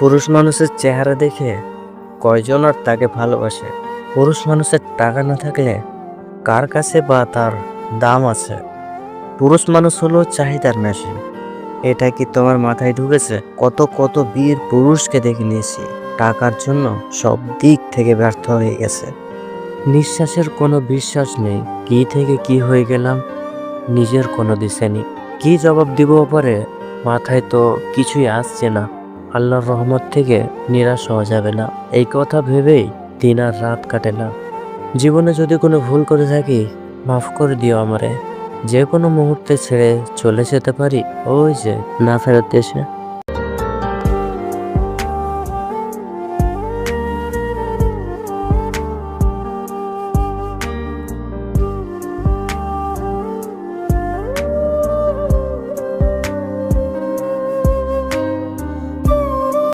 পুরুষ মানুষের চেহারা দেখে কয়জন আর তাকে ভালোবাসে? পুরুষ মানুষের টাকা না থাকলে কার কাছে বা তার দাম আছে? পুরুষ মানুষ হলো চাহিদার মেশিন। এটা কি তোমার মাথায় ঢুকেছে? কত কত বীর পুরুষকে দেখে নিয়েছি। টাকার জন্য সব দিক থেকে ব্যর্থ হয়ে গেছে। নিঃশ্বাসের কোনো বিশ্বাস নেই। কি থেকে কি হয়ে গেলাম? নিজের কোনো দিশে নেই। কি জবাব দিব পরে মাথায় তো কিছুই আসছে না। আল্লাহর রহমত থেকে নিরাশ হওয়া যাবে না। এই কথা ভেবেই দিন আর রাত কাটে না। জীবনে যদি কোনো ভুল করে থাকি, মাফ করে দিও আমারে। যে কোনো মুহূর্তে ছেড়ে চলে যেতে পারি। ওই যে না ফেরত এসে